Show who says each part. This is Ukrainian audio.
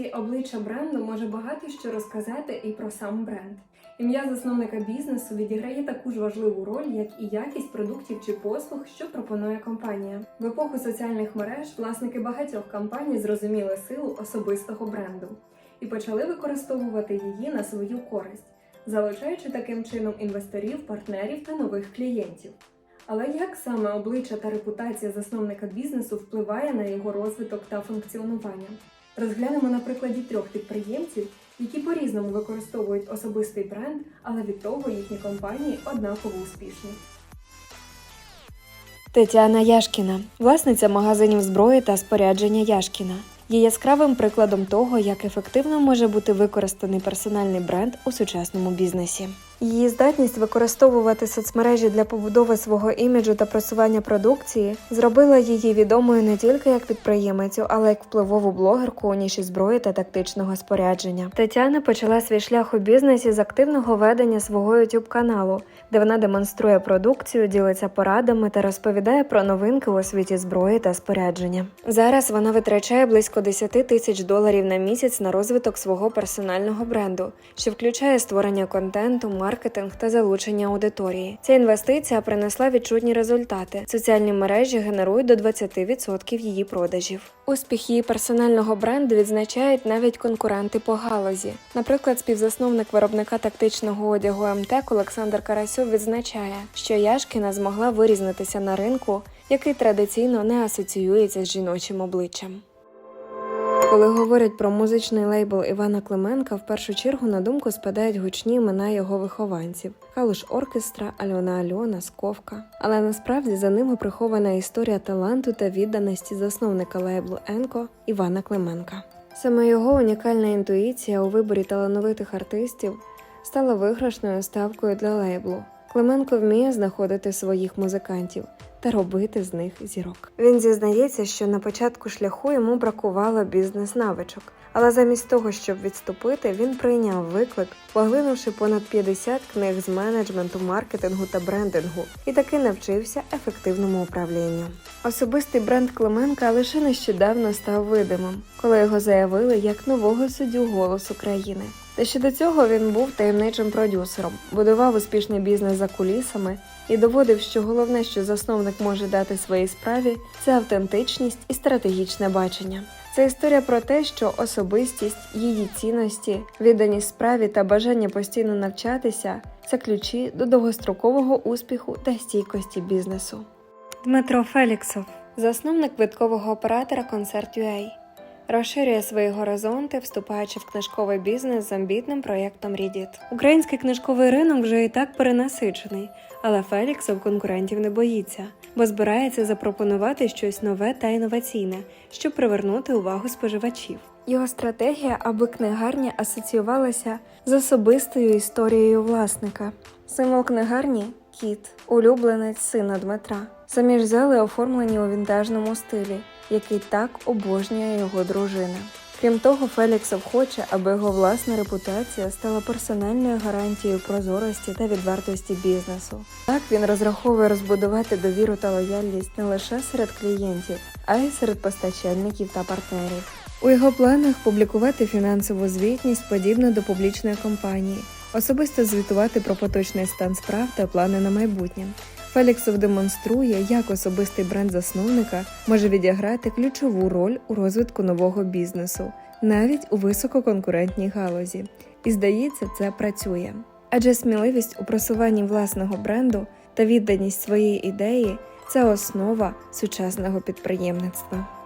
Speaker 1: обличчя бренду може багато що розказати і про сам бренд. Ім'я засновника бізнесу відіграє таку ж важливу роль, як і якість продуктів чи послуг, що пропонує компанія. В епоху соціальних мереж власники багатьох компаній зрозуміли силу особистого бренду і почали використовувати її на свою користь, залучаючи таким чином інвесторів, партнерів та нових клієнтів. Але як саме обличчя та репутація засновника бізнесу впливає на його розвиток та функціонування? Розглянемо на прикладі трьох підприємців, які по-різному використовують особистий бренд, але від того їхні компанії однаково успішні.
Speaker 2: Тетяна Яшкіна, власниця магазинів зброї та спорядження Яшкіна, є яскравим прикладом того, як ефективно може бути використаний персональний бренд у сучасному бізнесі. Її здатність використовувати соцмережі для побудови свого іміджу та просування продукції зробила її відомою не тільки як підприємицю, але й як впливову блогерку у ніші зброї та тактичного спорядження. Тетяна почала свій шлях у бізнесі з активного ведення свого youtube каналу, де вона демонструє продукцію, ділиться порадами та розповідає про новинки у світі зброї та спорядження. Зараз вона витрачає близько 10 тисяч доларів на місяць на розвиток свого персонального бренду, що включає створення контенту, маркетинг та залучення аудиторії. Ця інвестиція принесла відчутні результати. Соціальні мережі генерують до 20% її продажів. Успіх її персонального бренду відзначають навіть конкуренти по галузі. Наприклад, співзасновник виробника тактичного одягу МТЕК Олександр Карасьов відзначає, що Яшкіна змогла вирізнитися на ринку, який традиційно не асоціюється з жіночим обличчям. Коли говорять про музичний лейбл Івана Клименка, в першу чергу на думку спадають гучні імена його вихованців: Калуш Оркестра, Альона Альона, Сковка. Але насправді за ними прихована історія таланту та відданості засновника лейблу Енко Івана Клименка. Саме його унікальна інтуїція у виборі талановитих артистів стала виграшною ставкою для лейблу. Клименко вміє знаходити своїх музикантів та робити з них зірок. Він зізнається, що на початку шляху йому бракувало бізнес-навичок, але замість того, щоб відступити, він прийняв виклик, поглинувши понад 50 книг з менеджменту, маркетингу та брендингу, і таки навчився ефективному управлінню. Особистий бренд Клименка лише нещодавно став видимим, коли його заявили як нового суддю голос України. Та ще до цього він був таємничим продюсером, будував успішний бізнес за кулісами і доводив, що головне, що засновник може дати своїй справі, це автентичність і стратегічне бачення. Це історія про те, що особистість, її цінності, відданість справі та бажання постійно навчатися це ключі до довгострокового успіху та стійкості бізнесу. Дмитро Феліксов, засновник квиткового оператора Концерт.UA, розширює свої горизонти, вступаючи в книжковий бізнес з амбітним проєктом Reddit. Український книжковий ринок вже і так перенасичений, але Феліксов конкурентів не боїться, бо збирається запропонувати щось нове та інноваційне, щоб привернути увагу споживачів. Його стратегія, аби книгарня асоціювалася з особистою історією власника. Символ книгарні кіт, улюбленець сина Дмитра. Самі ж зали оформлені у вінтажному стилі, який так обожнює його дружина. Крім того, Феліксов хоче, аби його власна репутація стала персональною гарантією прозорості та відвертості бізнесу. Так він розраховує розбудувати довіру та лояльність не лише серед клієнтів, а й серед постачальників та партнерів. У його планах публікувати фінансову звітність подібно до публічної компанії, особисто звітувати про поточний стан справ та плани на майбутнє. Феліксов демонструє, як особистий бренд засновника може відіграти ключову роль у розвитку нового бізнесу, навіть у висококонкурентній галузі. І здається, це працює. Адже сміливість у просуванні власного бренду та відданість своєї ідеї це основа сучасного підприємництва.